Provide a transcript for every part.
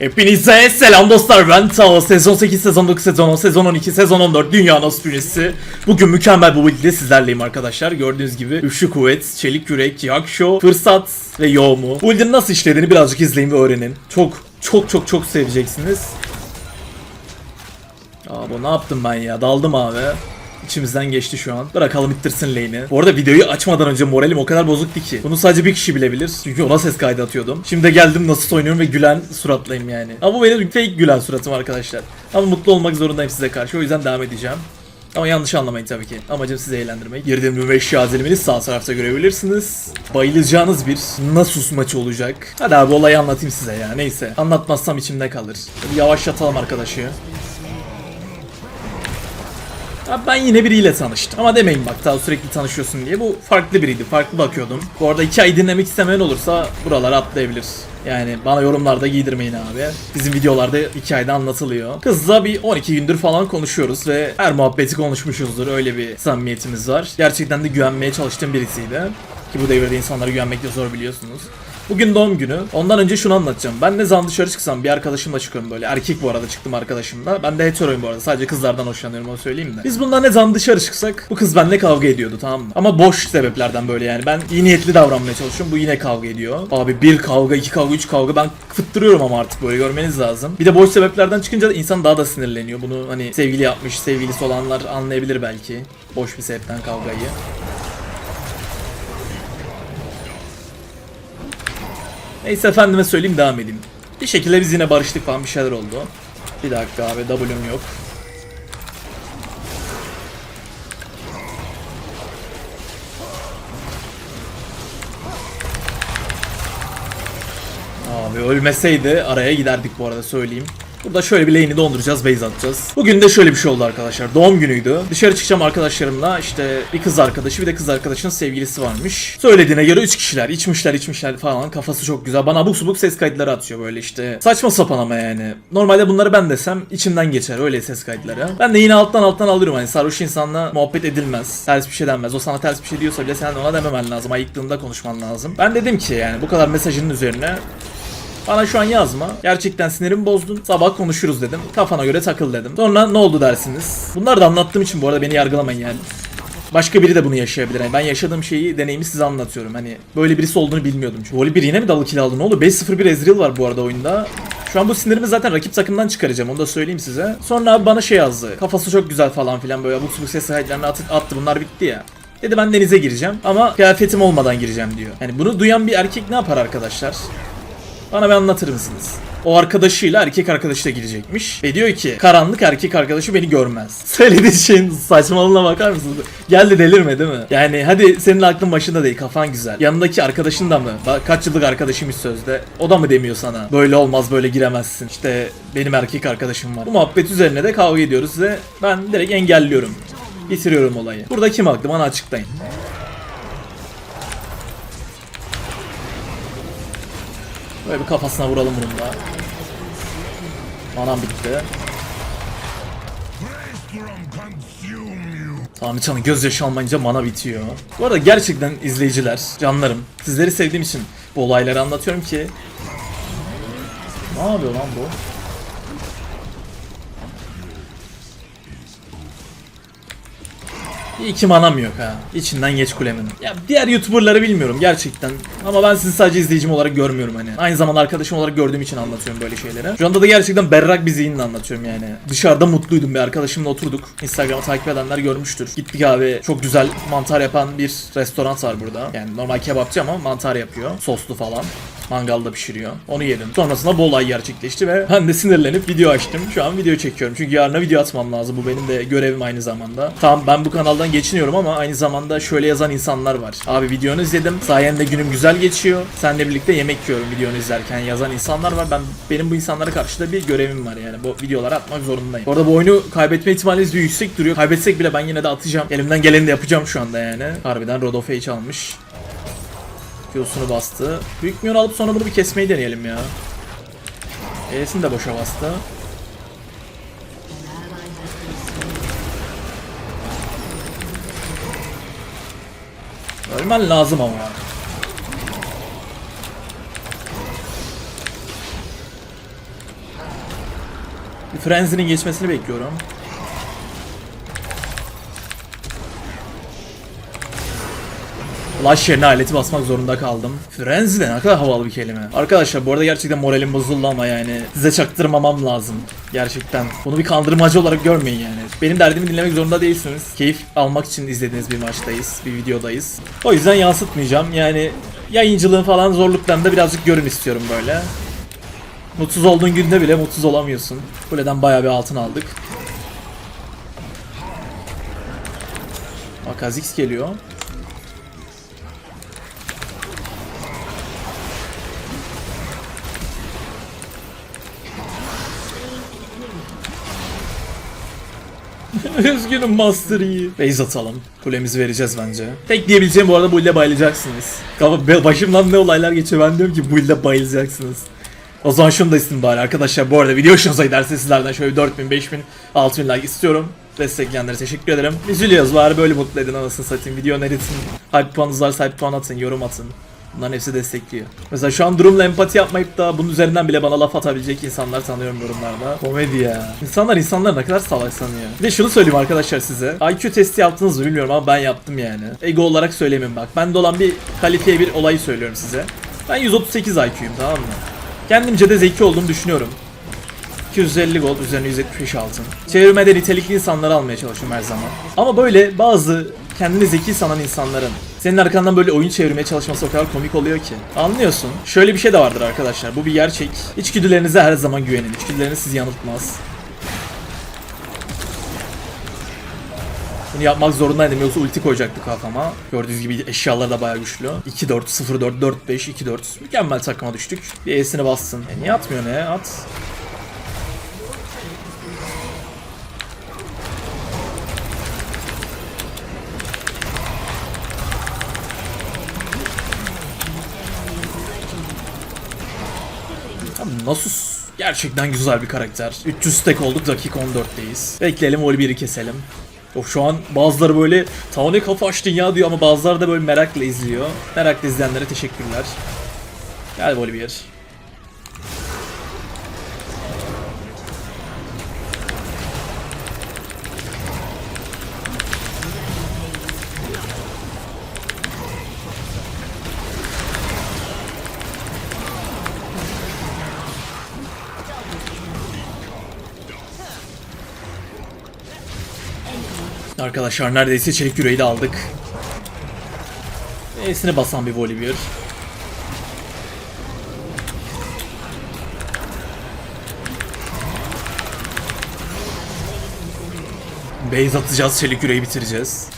Hepinize selam dostlar ben Tao. Sezon 8, sezon 9, sezon 10, sezon 12, sezon 14 Dünya Nasıl Birincisi Bugün mükemmel bu bilgide sizlerleyim arkadaşlar. Gördüğünüz gibi Üçlü Kuvvet, Çelik Yürek, Yaksho, Fırsat ve Yoğumu. Bu bilginin nasıl işlediğini birazcık izleyin ve öğrenin. Çok çok çok çok seveceksiniz. Aa ne yaptım ben ya? Daldım abi İçimizden geçti şu an. Bırakalım ittirsin lane'i. Bu arada videoyu açmadan önce moralim o kadar bozuktu ki. Bunu sadece bir kişi bilebilir. Çünkü ona ses kaydı atıyordum. Şimdi de geldim nasıl oynuyorum ve gülen suratlıyım yani. Ama bu benim fake gülen suratım arkadaşlar. Ama mutlu olmak zorundayım size karşı. O yüzden devam edeceğim. Ama yanlış anlamayın tabii ki. Amacım sizi eğlendirmek. Girdiğim mümeşşi azelimini sağ tarafta görebilirsiniz. Bayılacağınız bir Nasus maçı olacak. Hadi abi olayı anlatayım size ya. Neyse. Anlatmazsam içimde kalır. Bir yavaşlatalım arkadaşı. Abi ben yine biriyle tanıştım. Ama demeyin bak daha sürekli tanışıyorsun diye. Bu farklı biriydi. Farklı bakıyordum. Bu arada iki ay dinlemek istemeyen olursa buralara atlayabilir. Yani bana yorumlarda giydirmeyin abi. Bizim videolarda hikayede anlatılıyor. Kızla bir 12 gündür falan konuşuyoruz ve her muhabbeti konuşmuşuzdur. Öyle bir samimiyetimiz var. Gerçekten de güvenmeye çalıştığım birisiydi. Ki bu devirde insanlara güvenmek de zor biliyorsunuz. Bugün doğum günü. Ondan önce şunu anlatacağım. Ben ne zaman dışarı çıksam bir arkadaşımla çıkıyorum böyle. Erkek bu arada çıktım arkadaşımla. Ben de heteroyum bu arada. Sadece kızlardan hoşlanıyorum onu söyleyeyim de. Biz bundan ne zaman dışarı çıksak bu kız benimle kavga ediyordu tamam mı? Ama boş sebeplerden böyle yani. Ben iyi niyetli davranmaya çalışıyorum. Bu yine kavga ediyor. Abi bir kavga, iki kavga, üç kavga. Ben fıttırıyorum ama artık böyle görmeniz lazım. Bir de boş sebeplerden çıkınca da insan daha da sinirleniyor. Bunu hani sevgili yapmış, sevgilisi olanlar anlayabilir belki. Boş bir sebepten kavgayı. Neyse efendime söyleyeyim devam edeyim. Bir şekilde biz yine barıştık falan bir şeyler oldu. Bir dakika abi W'm yok. Abi ölmeseydi araya giderdik bu arada söyleyeyim. Burada şöyle bir lane'i donduracağız, base atacağız. Bugün de şöyle bir şey oldu arkadaşlar. Doğum günüydü. Dışarı çıkacağım arkadaşlarımla. işte bir kız arkadaşı bir de kız arkadaşının sevgilisi varmış. Söylediğine göre 3 kişiler. içmişler içmişler falan. Kafası çok güzel. Bana abuk subuk ses kayıtları atıyor böyle işte. Saçma sapan ama yani. Normalde bunları ben desem içimden geçer öyle ses kayıtları. Ben de yine alttan alttan alıyorum. Hani sarhoş insanla muhabbet edilmez. Ters bir şey denmez. O sana ters bir şey diyorsa bile sen ona dememen lazım. Ayıktığında konuşman lazım. Ben dedim ki yani bu kadar mesajının üzerine bana şu an yazma. Gerçekten sinirimi bozdun. Sabah konuşuruz dedim. Kafana göre takıl dedim. Sonra ne oldu dersiniz? Bunları da anlattığım için bu arada beni yargılamayın yani. Başka biri de bunu yaşayabilir. Yani ben yaşadığım şeyi, deneyimi size anlatıyorum. Hani böyle birisi olduğunu bilmiyordum. Çünkü Voli bir yine mi dalı kill aldı? Ne oldu? 5-0-1 Ezreal var bu arada oyunda. Şu an bu sinirimi zaten rakip takımdan çıkaracağım. Onu da söyleyeyim size. Sonra abi bana şey yazdı. Kafası çok güzel falan filan böyle abuk subuk ses kayıtlarını attı, attı. Bunlar bitti ya. Dedi ben denize gireceğim ama kıyafetim olmadan gireceğim diyor. Yani bunu duyan bir erkek ne yapar arkadaşlar? Bana bir anlatır mısınız? O arkadaşıyla erkek arkadaşı da gidecekmiş. Ve diyor ki karanlık erkek arkadaşı beni görmez. Söylediği şeyin saçmalığına bakar mısınız? Geldi delirme değil mi? Yani hadi senin aklın başında değil kafan güzel. Yanındaki arkadaşın da mı? Ba- Kaç yıllık arkadaşıymış sözde. O da mı demiyor sana? Böyle olmaz böyle giremezsin. İşte benim erkek arkadaşım var. Bu muhabbet üzerine de kavga ediyoruz ve ben direkt engelliyorum. Bitiriyorum olayı. Burada kim haklı bana açıklayın. Böyle bir kafasına vuralım bunun da. Anam bitti. Tanrıçanın gözyaşı almayınca mana bitiyor. Bu arada gerçekten izleyiciler, canlarım, sizleri sevdiğim için bu olayları anlatıyorum ki... Ne yapıyor lan bu? İyi ki manam yok ha. İçinden geç kulemin. Ya diğer YouTuber'ları bilmiyorum gerçekten. Ama ben sizi sadece izleyicim olarak görmüyorum hani. Aynı zamanda arkadaşım olarak gördüğüm için anlatıyorum böyle şeyleri. Şu anda da gerçekten berrak bir zihinle anlatıyorum yani. Dışarıda mutluydum bir arkadaşımla oturduk. Instagram'ı takip edenler görmüştür. Gittik abi çok güzel mantar yapan bir restoran var burada. Yani normal kebapçı ama mantar yapıyor. Soslu falan. Mangalda pişiriyor. Onu yedim. Sonrasında bu olay gerçekleşti ve ben de sinirlenip video açtım. Şu an video çekiyorum. Çünkü yarına video atmam lazım. Bu benim de görevim aynı zamanda. Tamam ben bu kanaldan geçiniyorum ama aynı zamanda şöyle yazan insanlar var. Abi videonu izledim. Sayende günüm güzel geçiyor. Seninle birlikte yemek yiyorum videonu izlerken yazan insanlar var. Ben benim bu insanlara karşı da bir görevim var yani. Bu videoları atmak zorundayım. Bu arada bu oyunu kaybetme ihtimaliniz bir yüksek duruyor. Kaybetsek bile ben yine de atacağım. Elimden geleni de yapacağım şu anda yani. Harbiden Rod of Age almış. Q'sunu bastı. Büyük minyon alıp sonra bunu bir kesmeyi deneyelim ya. E'sini de boşa bastı. Ölmen lazım ama yani. Bir Frenzy'nin geçmesini bekliyorum. Laş yerine aleti basmak zorunda kaldım. Frenzy de ne kadar havalı bir kelime. Arkadaşlar bu arada gerçekten moralim bozuldu ama yani size çaktırmamam lazım. Gerçekten. Bunu bir kandırmacı olarak görmeyin yani. Benim derdimi dinlemek zorunda değilsiniz. Keyif almak için izlediğiniz bir maçtayız. Bir videodayız. O yüzden yansıtmayacağım. Yani yayıncılığın falan zorluklarını da birazcık görün istiyorum böyle. Mutsuz olduğun günde bile mutsuz olamıyorsun. Kuleden bayağı bir altın aldık. Bak Kha'Zix geliyor. Üzgünüm Master Yi. Base atalım. Kulemizi vereceğiz bence. Tek diyebileceğim bu arada bu ile bayılacaksınız. Kafa başımdan ne olaylar geçiyor ben diyorum ki bu ile bayılacaksınız. O zaman şunu da istedim bari arkadaşlar. Bu arada video hoşunuza giderse sizlerden şöyle 4000, 5000, 6000 like istiyorum. Destekleyenlere teşekkür ederim. Üzülüyoruz bari böyle mutlu edin anasını satayım. Video öneritsin. Hype puanınız varsa hype puan atın, yorum atın. Bunların hepsi destekliyor. Mesela şu an durumla empati yapmayıp da bunun üzerinden bile bana laf atabilecek insanlar tanıyorum yorumlarda. Komedi ya. İnsanlar insanlar ne kadar salak sanıyor. Bir de şunu söyleyeyim arkadaşlar size. IQ testi yaptınız mı bilmiyorum ama ben yaptım yani. Ego olarak söylemiyorum bak. Bende olan bir kalifiye bir olayı söylüyorum size. Ben 138 IQ'yum tamam mı? Kendimce de zeki olduğumu düşünüyorum. 250 gold üzerine 175 altın. Çevirmede nitelikli insanları almaya çalışıyorum her zaman. Ama böyle bazı kendini zeki sanan insanların senin arkandan böyle oyun çevirmeye çalışması o kadar komik oluyor ki. Anlıyorsun. Şöyle bir şey de vardır arkadaşlar. Bu bir gerçek. İçgüdülerinize her zaman güvenin. İçgüdüleriniz sizi yanıltmaz. Bunu yapmak zorundaydım yoksa ulti koyacaktı kafama. Gördüğünüz gibi eşyalar da bayağı güçlü. 2-4, 0-4, 4-5, 2-4. Mükemmel takıma düştük. Bir E'sini bassın. E niye atmıyor ne? At. Nasus gerçekten güzel bir karakter. 300 stack olduk dakika 14'teyiz. Bekleyelim Volibear'ı keselim. Of şu an bazıları böyle ta kafa açtın ya diyor ama bazıları da böyle merakla izliyor. Merakla izleyenlere teşekkürler. Gel Volibear. Arkadaşlar neredeyse çelik yüreği de aldık. E'sini basan bir Volibear. Base atacağız, çelik yüreği bitireceğiz.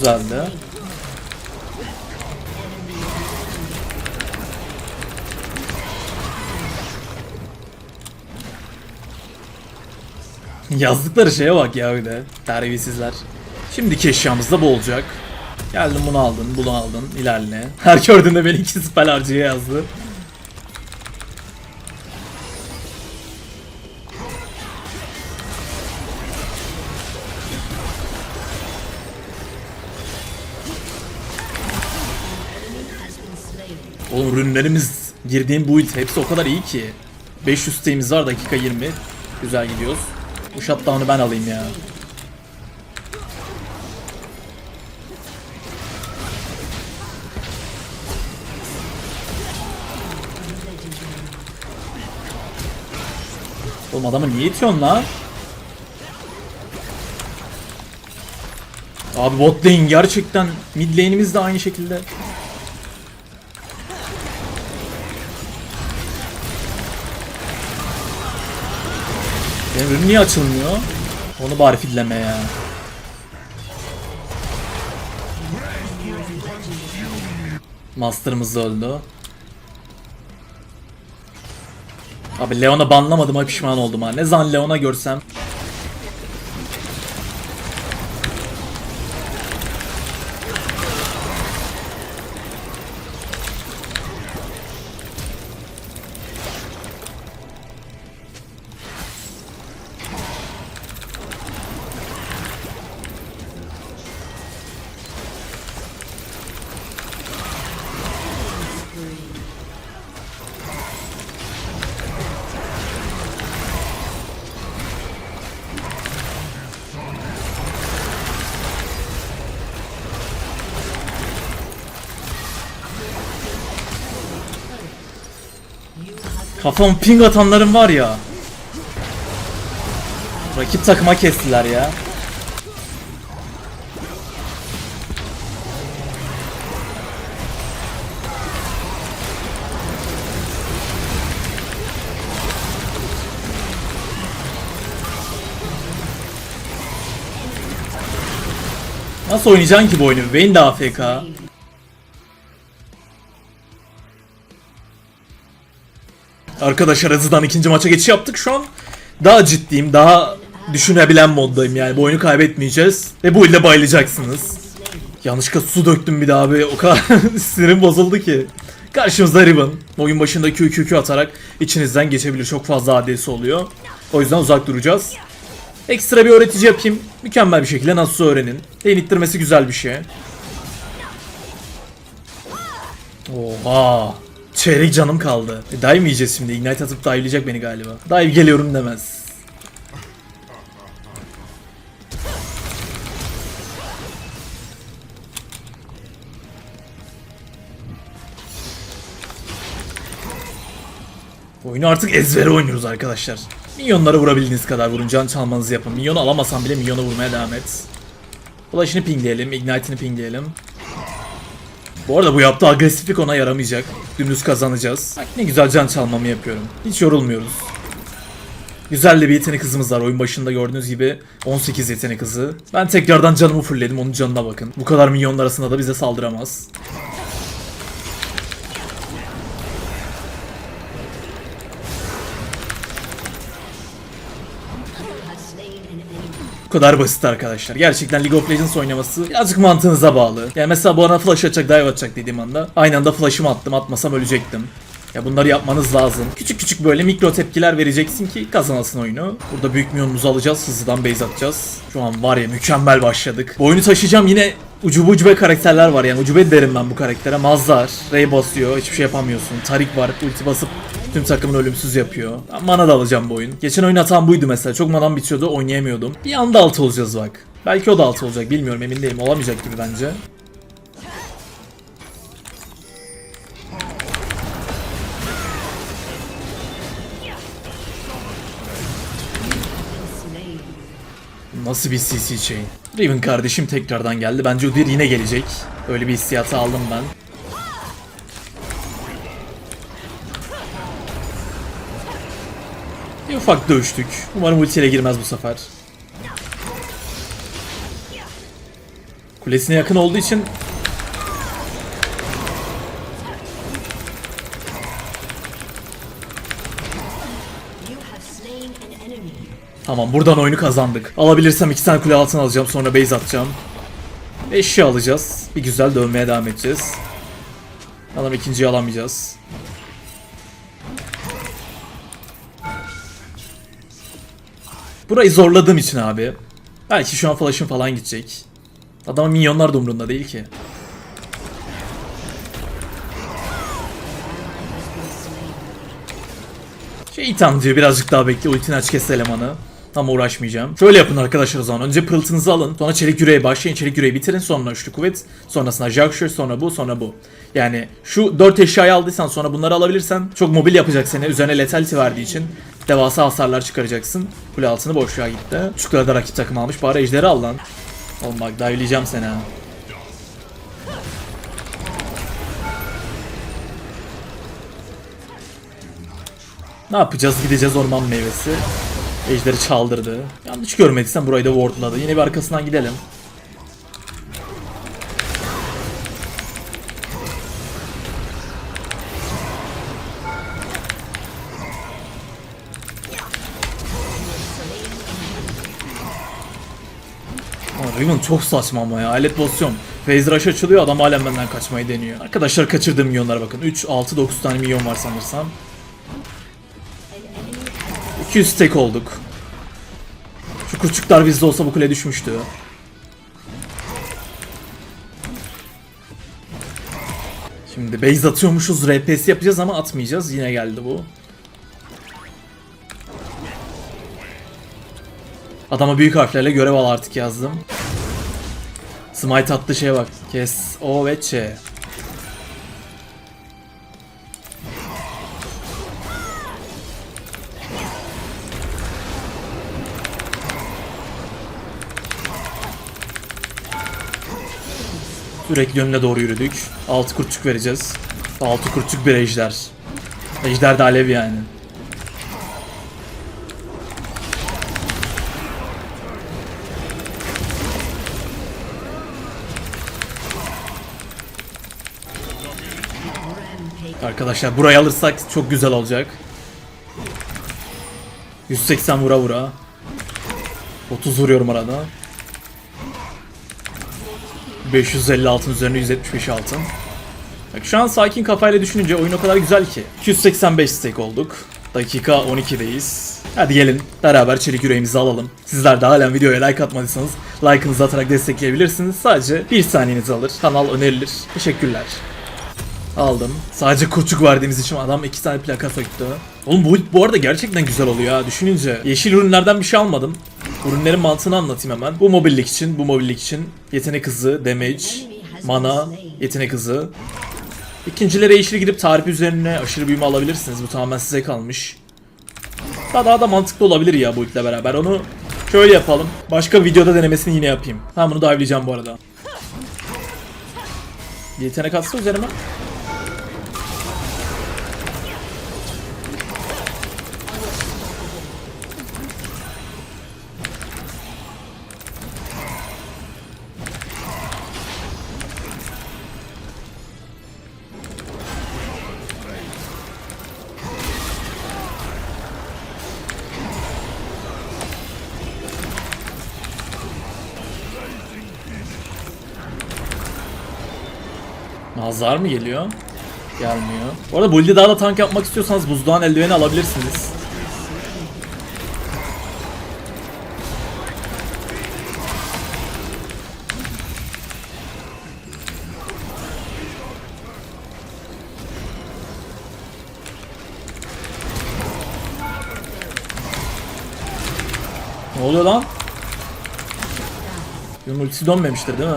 Güzeldi. Yazdıkları şeye bak ya bir de. Terbiyesizler. Şimdiki eşyamız da bu olacak. Geldin bunu aldın, bunu aldın, ilerle. Her gördüğünde beni iki spell harcıya yazdı. Oğlum ürünlerimiz girdiğim build hepsi o kadar iyi ki. 500 stayimiz var dakika 20. Güzel gidiyoruz. Bu shutdown'u ben alayım ya. Oğlum adamı niye itiyorsun lan? Abi bot lane gerçekten mid lane'imiz de aynı şekilde. Benim ürün niye açılmıyor? Onu bari filleme ya. Master'ımız öldü. Abi Leon'a banlamadım ha pişman oldum ha. Ne zaman Leon'a görsem. Kafam ping atanların var ya. Rakip takıma kestiler ya. Nasıl oynayacaksın ki bu oyunu? Vayne de AFK. Arkadaşlar hızlıdan ikinci maça geçiş yaptık şu an. Daha ciddiyim, daha düşünebilen moddayım yani. Bu oyunu kaybetmeyeceğiz. Ve bu ile bayılacaksınız. Yanlışlıkla su döktüm bir daha abi. O kadar sinirim bozuldu ki. Karşımızda Riven. Oyun başında Q Q Q atarak içinizden geçebilir. Çok fazla adresi oluyor. O yüzden uzak duracağız. Ekstra bir öğretici yapayım. Mükemmel bir şekilde nasıl öğrenin. Değinittirmesi güzel bir şey. Oha. Çeyrek canım kaldı. E, dive mi yiyeceğiz şimdi? Ignite atıp dive'layacak beni galiba. Dive geliyorum demez. Oyunu artık ezbere oynuyoruz arkadaşlar. Minyonları vurabildiğiniz kadar vurun. Can çalmanızı yapın. Minyonu alamasan bile minyona vurmaya devam et. Flash'ını pingleyelim. Ignite'ini pingleyelim. Bu arada bu yaptığı agresiflik ona yaramayacak. Dümdüz kazanacağız. Bak ne güzel can çalmamı yapıyorum. Hiç yorulmuyoruz. Güzel de bir yetenek hızımız var. Oyun başında gördüğünüz gibi 18 yetenek hızı. Ben tekrardan canımı fullledim. Onun canına bakın. Bu kadar milyonlar arasında da bize saldıramaz. Bu kadar basit arkadaşlar. Gerçekten League of Legends oynaması birazcık mantığınıza bağlı. Yani mesela bu ana flash atacak, dive atacak dediğim anda aynı anda flash'ımı attım. Atmasam ölecektim. Ya bunları yapmanız lazım. Küçük küçük böyle mikro tepkiler vereceksin ki kazanasın oyunu. Burada büyük milyonumuzu alacağız. Hızlıdan base atacağız. Şu an var ya mükemmel başladık. Bu oyunu taşıyacağım yine ucubu ucube karakterler var yani. Ucube derim ben bu karaktere. Mazlar, Ray basıyor. Hiçbir şey yapamıyorsun. Tarik var. Ulti basıp tüm takımını ölümsüz yapıyor. Ben mana da alacağım bu oyun. Geçen oyun hatam buydu mesela. Çok manam bitiyordu. Oynayamıyordum. Bir anda altı olacağız bak. Belki o da altı olacak. Bilmiyorum emin değilim. Olamayacak gibi bence. Nasıl bir CC chain? Riven kardeşim tekrardan geldi. Bence Udyr yine gelecek. Öyle bir hissiyatı aldım ben. Bir ufak dövüştük. Umarım ultiyle girmez bu sefer. Kulesine yakın olduğu için Tamam buradan oyunu kazandık. Alabilirsem iki tane kule altına alacağım sonra base atacağım. Eşya alacağız. Bir güzel dövmeye devam edeceğiz. Adam ikinciyi alamayacağız. Burayı zorladığım için abi. Belki şu an flash'ım falan gidecek. Adamın minyonlar da umurunda değil ki. Şeytan diyor birazcık daha bekle ultini aç kes elemanı. Tam uğraşmayacağım. Şöyle yapın arkadaşlar o zaman. Önce pırıltınızı alın. Sonra çelik yüreğe başlayın. Çelik yüreği bitirin. Sonra üçlü kuvvet. Sonrasında Jackshire. Sonra bu. Sonra bu. Yani şu 4 eşyayı aldıysan sonra bunları alabilirsen çok mobil yapacak seni. Üzerine letality verdiği için devasa hasarlar çıkaracaksın. Kule altını boşluğa gitti. Kadar da rakip takım almış. Bari ejderi al lan. Oğlum bak dive'leyeceğim seni ha. Ne yapacağız? Gideceğiz orman meyvesi. Ejderi çaldırdı. Yanlış görmediysen burayı da wardladı. Yine bir arkasından gidelim. Aa, Riven çok saçma ama ya. Alet pozisyon. Phase rush açılıyor adam halen benden kaçmayı deniyor. Arkadaşlar kaçırdığım milyonlara bakın. 3, 6, 9 tane milyon var sanırsam. 200 stack olduk. Şu kurçuklar bizde olsa bu kule düşmüştü. Şimdi base atıyormuşuz, RPS yapacağız ama atmayacağız. Yine geldi bu. Adama büyük harflerle görev al artık yazdım. Smite attı şeye bak. Kes O ve Ç. Sürekli önüne doğru yürüdük. 6 kurtçuk vereceğiz. 6 kurtçuk bir ejder. Ejder de alev yani. Arkadaşlar burayı alırsak çok güzel olacak. 180 vura vura. 30 vuruyorum arada. 550 altın üzerine 175 altın. Bak şu an sakin kafayla düşününce oyun o kadar güzel ki. 285 stake olduk. Dakika 12'deyiz. Hadi gelin beraber çelik yüreğimizi alalım. Sizler de halen videoya like atmadıysanız like'ınızı atarak destekleyebilirsiniz. Sadece bir saniyenizi alır. Kanal önerilir. Teşekkürler. Aldım. Sadece kurçuk verdiğimiz için adam iki tane plaka söktü. Oğlum bu, bu arada gerçekten güzel oluyor ha düşününce. Yeşil ürünlerden bir şey almadım. Ürünlerin mantığını anlatayım hemen. Bu mobillik için, bu mobillik için yetenek hızı, damage, mana, yetenek hızı. İkincilere yeşil gidip tarif üzerine aşırı büyüme alabilirsiniz. Bu tamamen size kalmış. Daha, daha da mantıklı olabilir ya bu itle beraber. Onu şöyle yapalım. Başka videoda denemesini yine yapayım. Ben bunu dive'layacağım bu arada. Yetenek atsa üzerime. Nazar mı geliyor? Gelmiyor. Bu arada build'i daha da tank yapmak istiyorsanız buzdoğan eldiveni alabilirsiniz. Ne oluyor lan? Yunus ultisi dönmemiştir değil mi?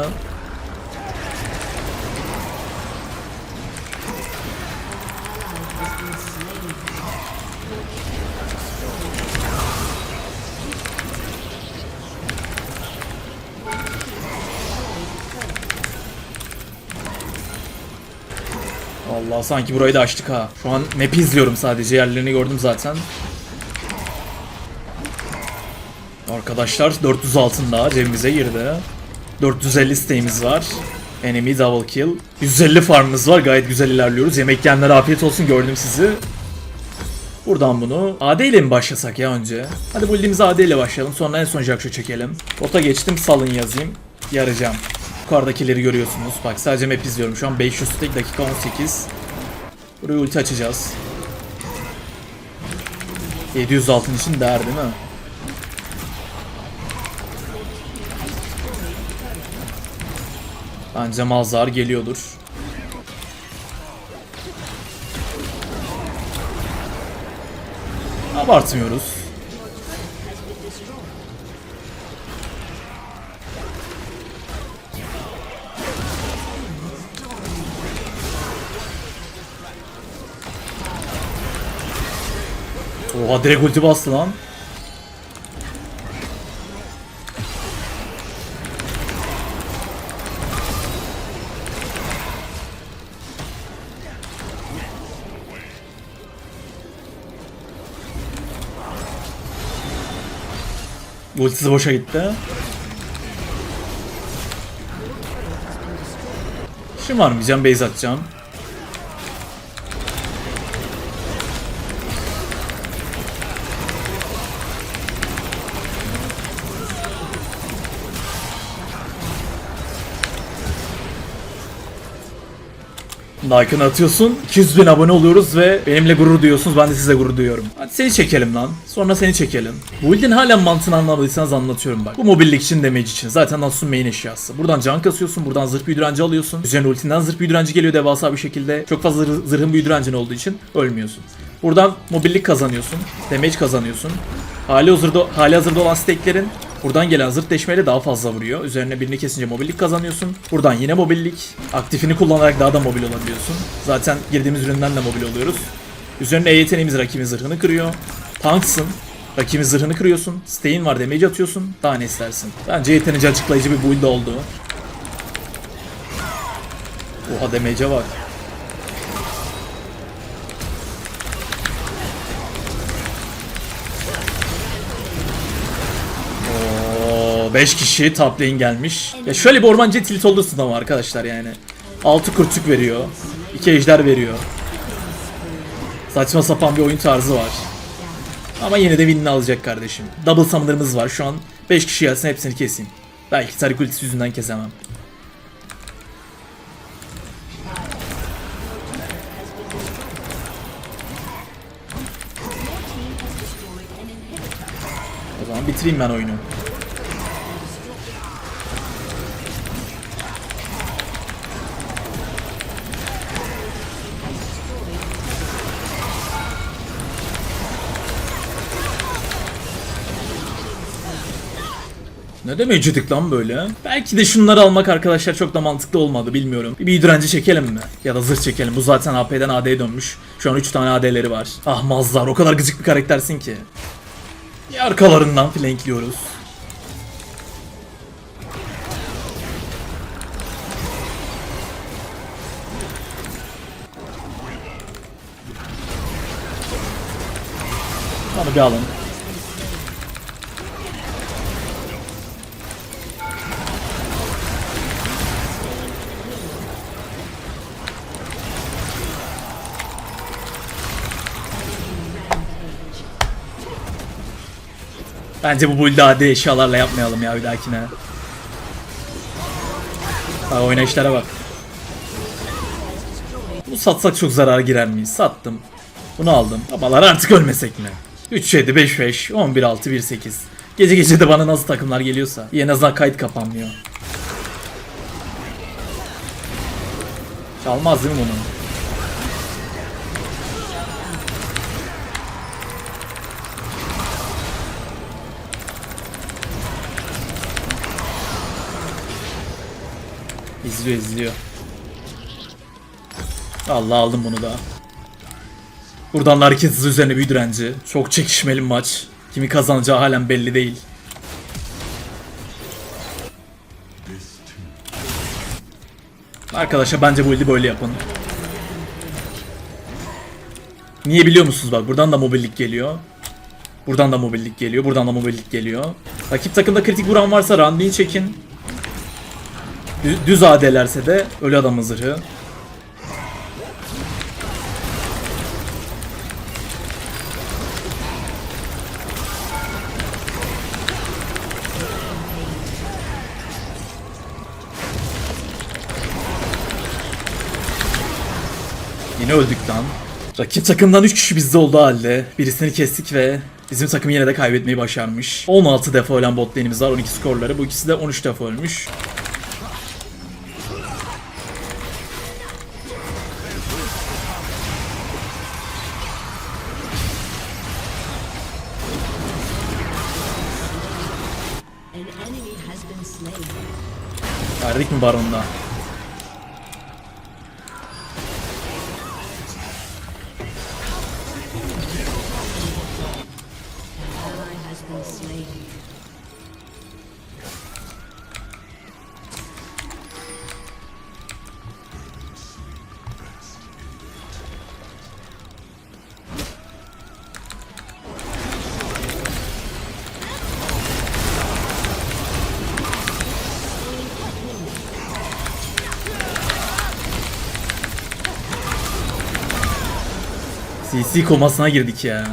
Sanki burayı da açtık ha. Şu an map'i izliyorum sadece yerlerini gördüm zaten. Arkadaşlar 400 altın daha cebimize girdi. 450 isteğimiz var. Enemy double kill. 150 farmımız var gayet güzel ilerliyoruz. Yemek yiyenlere afiyet olsun gördüm sizi. Buradan bunu AD ile mi başlasak ya önce? Hadi bu ilimize AD ile başlayalım sonra en son Jackshot çekelim. Bota geçtim salın yazayım. Yarayacağım. Yukarıdakileri görüyorsunuz. Bak sadece map izliyorum. Şu an 500 stack dakika 18. Buraya ulti açacağız. 700 altın için değer değil mi? Bence Malzar geliyordur. Abartmıyoruz. Oha direkt ulti bastı lan. Ultisi boşa gitti. Şımarmayacağım, base atacağım. Like'ını atıyorsun. 200 bin abone oluyoruz ve benimle gurur duyuyorsunuz. Ben de size gurur duyuyorum. Hadi seni çekelim lan. Sonra seni çekelim. Bu build'in hala mantığını anlamadıysanız anlatıyorum bak. Bu mobillik için damage için. Zaten Nasus'un main eşyası. Buradan can kasıyorsun. Buradan zırh büyü direnci alıyorsun. Üzerine ultinden zırh büyü direnci geliyor devasa bir şekilde. Çok fazla zırh- zırhın büyü direncin olduğu için ölmüyorsun. Buradan mobillik kazanıyorsun. Damage kazanıyorsun. Hali hazırda, hali hazırda olan stacklerin Buradan gelen zırt deşmeyle daha fazla vuruyor. Üzerine birini kesince mobillik kazanıyorsun. Buradan yine mobillik. Aktifini kullanarak daha da mobil olabiliyorsun. Zaten girdiğimiz üründen de mobil oluyoruz. Üzerine E yeteneğimiz rakibin zırhını kırıyor. Tanksın. Rakibin zırhını kırıyorsun. Stay'in var damage atıyorsun. Daha ne istersin? Bence yeterince açıklayıcı bir build oldu. Oha demece bak. 5 kişi top lane gelmiş. Ya şöyle bir ormancı tilt olursun ama arkadaşlar yani. 6 kurtuk veriyor. 2 ejder veriyor. Saçma sapan bir oyun tarzı var. Ama yine de winini alacak kardeşim. Double summoner'ımız var şu an. 5 kişi gelsin hepsini keseyim. Belki Tarik ultisi yüzünden kesemem. O zaman bitireyim ben oyunu. Ne demeyecektik lan böyle? Belki de şunları almak arkadaşlar çok da mantıklı olmadı bilmiyorum. Bir direnci çekelim mi? Ya da zırh çekelim. Bu zaten AP'den AD'ye dönmüş. Şu an 3 tane AD'leri var. Ah Mazlar o kadar gıcık bir karaktersin ki. Bir arkalarından flankliyoruz. Onu bir alın. Bence bu build'i AD eşyalarla yapmayalım ya bir dahakine. Ha oynayışlara bak. Bunu satsak çok zarar girer miyiz? Sattım. Bunu aldım. Babalar artık ölmesek mi? 3 7 5 5 11 6 1 8. Gece gece de bana nasıl takımlar geliyorsa. En azından kayıt kapanmıyor. Çalmaz değil mi bunu? İzliyor izliyor. Allah aldım bunu da. Buradan da hareketsiz üzerine bir direnci. Çok çekişmeli maç. Kimi kazanacağı halen belli değil. Arkadaşlar bence bu build'i böyle yapın. Niye biliyor musunuz bak buradan da mobillik geliyor. Buradan da mobillik geliyor. Buradan da mobillik geliyor. Rakip takımda kritik vuran varsa Randy'yi çekin. Dü- Düz AD'lerse de ölü adamın zırhı. Yine öldük lan. Rakip takımdan 3 kişi bizde oldu halde. Birisini kestik ve bizim takım yine de kaybetmeyi başarmış. 16 defa ölen bot lane'imiz var 12 skorları. Bu ikisi de 13 defa ölmüş. Verdik mi baronda? CC komasına girdik ya.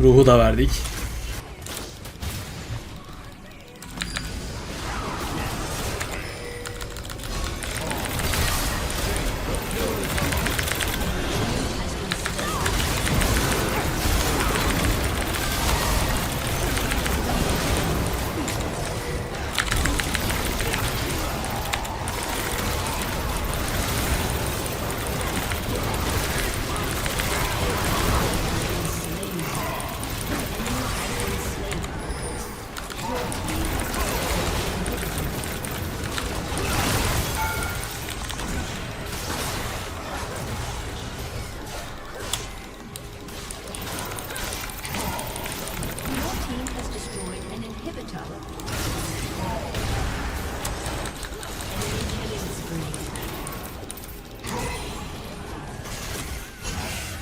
Ruhu da verdik.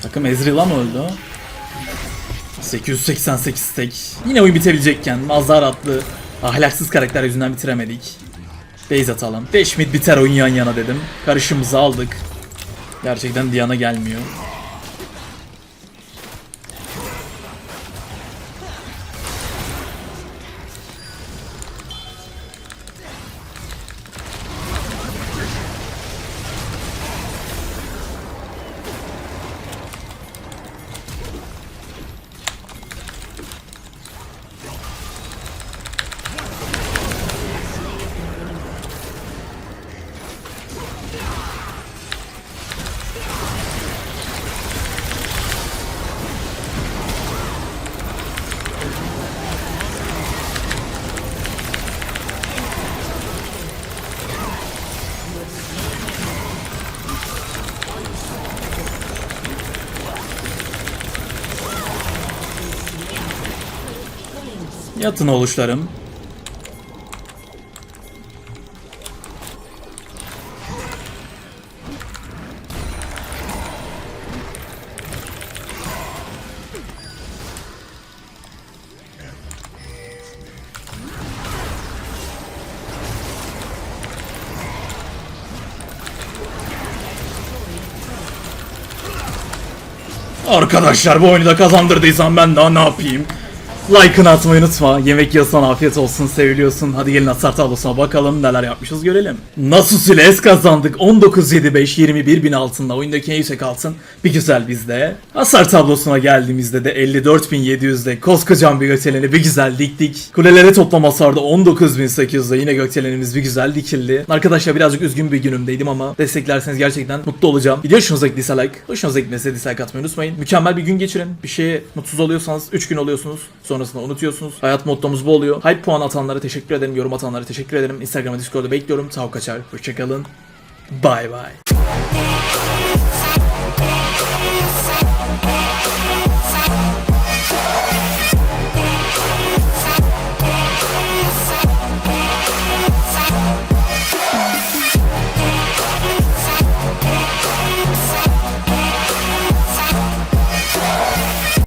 Takım Ezreal'a mı öldü? 888 tek. Yine oyun bitebilecekken mazhar atlı ahlaksız karakter yüzünden bitiremedik. Base atalım. 5 mid biter oyun yan yana dedim. Karışımızı aldık. Gerçekten Diana gelmiyor. Yatın oluşlarım. Arkadaşlar bu oyunu da kazandırdıysam ben daha ne yapayım? Like'ını atmayı unutma. Yemek yiyorsan afiyet olsun, seviliyorsun. Hadi gelin hasar tablosuna bakalım neler yapmışız görelim. Nasus ile es kazandık. 19-7-5 21 bin altında. Oyundaki en yüksek altın bir güzel bizde. Hasar tablosuna geldiğimizde de 54.700'de koskocaman bir gökdeleni bir güzel diktik. Kulelere toplam hasarda 19.800'de yine gökdelenimiz bir güzel dikildi. Arkadaşlar birazcık üzgün bir günümdeydim ama desteklerseniz gerçekten mutlu olacağım. Video hoşunuza gittiyse like, hoşunuza gitmese dislike atmayı unutmayın. Mükemmel bir gün geçirin. Bir şeye mutsuz oluyorsanız 3 gün oluyorsunuz. Sonrasında unutuyorsunuz. Hayat mottomuz bu oluyor. Hype puan atanlara teşekkür ederim. Yorum atanlara teşekkür ederim. Instagram'a Discord'da bekliyorum. Tav kaçar. Hoşçakalın. Bye bye.